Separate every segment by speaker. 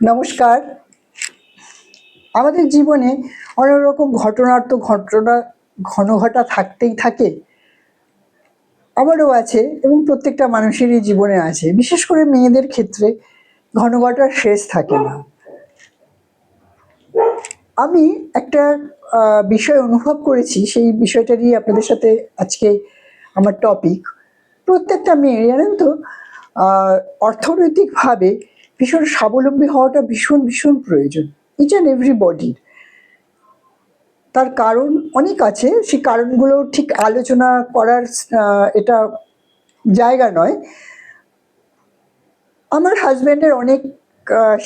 Speaker 1: নমস্কার। আমাদের জীবনে অনেক রকম ঘটনার তো ঘটনা ঘন ঘটা থাকতেই থাকে। আমারও আছে এবং প্রত্যেকটা মানুষেরই জীবনে আছে। বিশেষ করে মেয়েদের ক্ষেত্রে ঘন ঘটার শেষ থাকে না। আমি একটা বিষয় অনুভব করেছি, সেই বিষয়টারই আপনাদের সাথে আজকে আমার টপিক প্রত্যেকটা মেয়ে জানেন তো অর্থনৈতিকভাবে ভীষণ স্বাবলম্বী হওয়াটা ভীষণ ভীষণ প্রয়োজন ইচ অ্যান্ড এভরিবডির তার কারণ অনেক আছে, সেই কারণগুলো ঠিক আলোচনা করার এটা জায়গা নয়। আমার হাজব্যান্ডের অনেক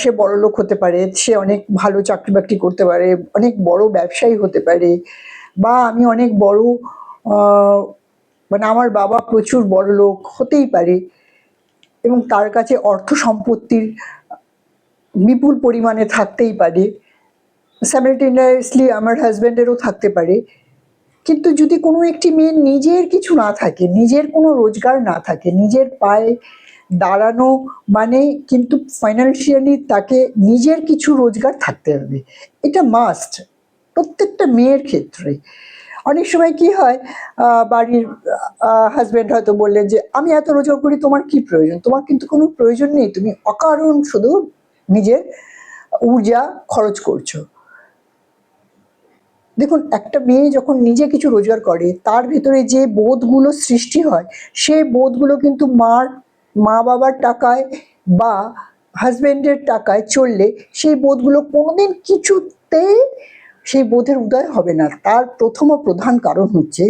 Speaker 1: সে বড় লোক হতে পারে, সে অনেক ভালো চাকরি বাকরি করতে পারে, অনেক বড় ব্যবসায়ী হতে পারে, বা আমি অনেক বড় মানে আমার বাবা প্রচুর বড় লোক হতেই পারে। এবং তার কাছে অর্থ সম্পত্তির বিপুল পরিমাণে থাকতেই পারে। স্যামেলটেনিয়াসলি আমার হাজব্যান্ডেরও থাকতে পারে। কিন্তু যদি কোনো একটি মেয়ের নিজের কিছু না থাকে, নিজের কোনো রোজগার না থাকে, নিজের পায়ে দাঁড়ানো মানে কিন্তু ফাইন্যান্সিয়ালি তাকে নিজের কিছু রোজগার থাকতে হবে। এটা মাস্ট প্রত্যেকটা মেয়ের ক্ষেত্রে। অনেক সময় কি হয় বাড়ির হাজব্যান্ড হয়তো বললেন যে, আমি এত রোজগার করি, তোমার কি প্রয়োজন? তোমার কিন্তু কোনো প্রয়োজন নেই, তুমি অকারণ শুধু নিজের ঊর্জা খরচ করছ। দেখুন, একটা মেয়ে যখন নিজে কিছু রোজগার করে, তার ভিতরে যে বোধগুলো সৃষ্টি হয় সেই বোধগুলো কিন্তু মার মা বাবার টাকায় বা হাজব্যান্ডের টাকায় চললে, সেই বোধগুলো কোনোদিন কিছুতেই সেই বোধের উদয় হবে না। তার প্রথম ও প্রধান কারণ হচ্ছে,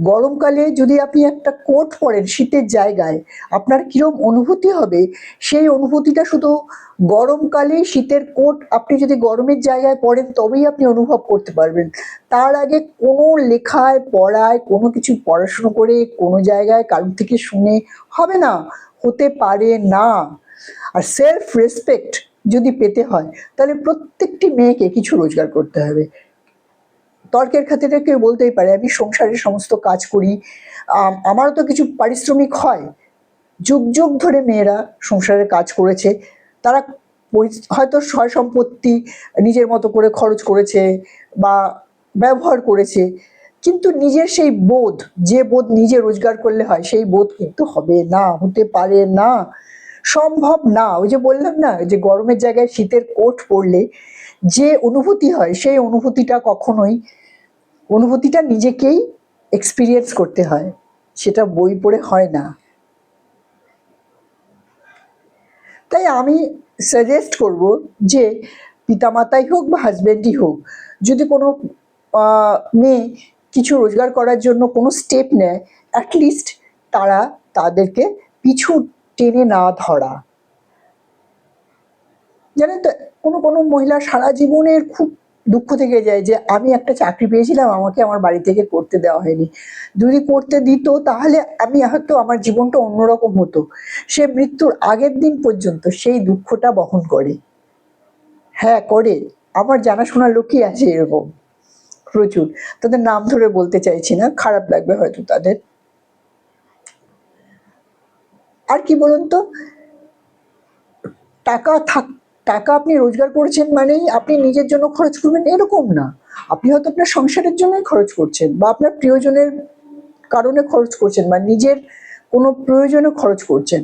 Speaker 1: গরমকালে যদি আপনি একটা কোট পরেন শীতের জায়গায়, আপনার কীরকম অনুভূতি হবে? সেই অনুভূতিটা শুধু গরমকালে শীতের কোট আপনি যদি গরমের জায়গায় পড়েন তবেই আপনি অনুভব করতে পারবেন। তার আগে কোনো লেখায় পড়ায়, কোনো কিছু পড়াশুনো করে কোনো জায়গায় কারোর থেকে শুনে হবে না, হতে পারে না। আর সেলফ রেসপেক্ট যদি পেতে হয় তাহলে প্রত্যেকটি মেয়েকে কিছু রোজগার করতে হবে। তর্কের খাতিরে কেউ বলতেই পারে আমি সংসারের সমস্ত কাজ করি আম, আমারও তো কিছু পারিশ্রমিক হয়। যুগ যুগ ধরে মেয়েরা সংসারের কাজ করেছে তারা হয়তো সয় সম্পত্তি নিজের মতো করে খরচ করেছে বা ব্যবহার করেছে কিন্তু নিজের সেই বোধ যে বোধ নিজে রোজগার করলে হয় সেই বোধ কিন্তু হবে না হতে পারে না। সম্ভব না। ওই যে বললাম না যে গরমের জায়গায় শীতের কোট পরলে যে অনুভূতি হয়, সেই অনুভূতিটা কখনোই, অনুভূতিটা নিজেকেই এক্সপিরিয়েন্স করতে হয়। সেটা বই পড়ে হয় না। তাই আমি সাজেস্ট করব যে পিতামাতাই হোক বা হাজব্যান্ডই হোক, যদি কোনো মেয়ে কিছু রোজগার করার জন্য কোনো স্টেপ নেয় অ্যাটলিস্ট তারা তাদেরকে পিছু টেনে না ধরা। জানেন তো, কোনো কোনো মহিলা সারা জীবনের খুব দুঃখ থেকে যায় যে, আমি একটা চাকরি পেয়েছিলাম, আমাকে আমার বাড়ি থেকে করতে দেওয়া হয়নি। যদি করতে দিত, তাহলে আমি হয়তো আমার জীবনটা অন্যরকম হতো। সে মৃত্যুর আগের দিন পর্যন্ত সেই দুঃখটা বহন করে। হ্যাঁ করে। আমার জানাশোনা লোকই আছে এরকম। প্রচুর। তাদের নাম ধরে বলতে চাইছি না। খারাপ লাগবে হয়তো তাদের। আর কি বলুন তো? টাকা থাক, টাকা আপনি রোজগার করেছেন মানেই আপনি নিজের জন্য খরচ করবেন, এরকম না। আপনি হয়তো আপনার সংসারের জন্যই খরচ করছেন বা আপনার প্রিয়জনের কারণে খরচ করছেন বা নিজের কোনো প্রয়োজনে খরচ করছেন।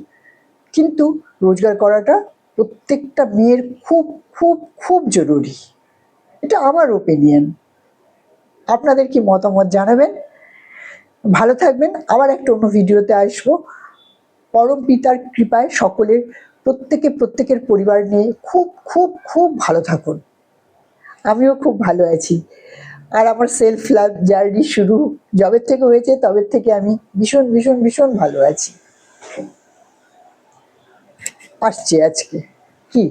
Speaker 1: কিন্তু রোজগার করাটা প্রত্যেকটা মেয়ের খুব খুব খুব জরুরি। এটা আমার ওপিনিয়ন আপনাদের কি মতামত জানাবেন? ভালো থাকবেন। আবার একটা অন্য ভিডিওতে আসব। পরম পিতার কৃপায় সকলের প্রত্যেকে প্রত্যেকের পরিবার নিয়ে খুব খুব খুব ভালো থাকুন। আমিও খুব ভালো আছি। আর আমার সেলফ লাভ জার্নি শুরু জবের থেকে হয়েছে তবে থেকে আমি ভীষণ ভীষণ ভীষণ ভালো আছি। আসছি আজকে। কি?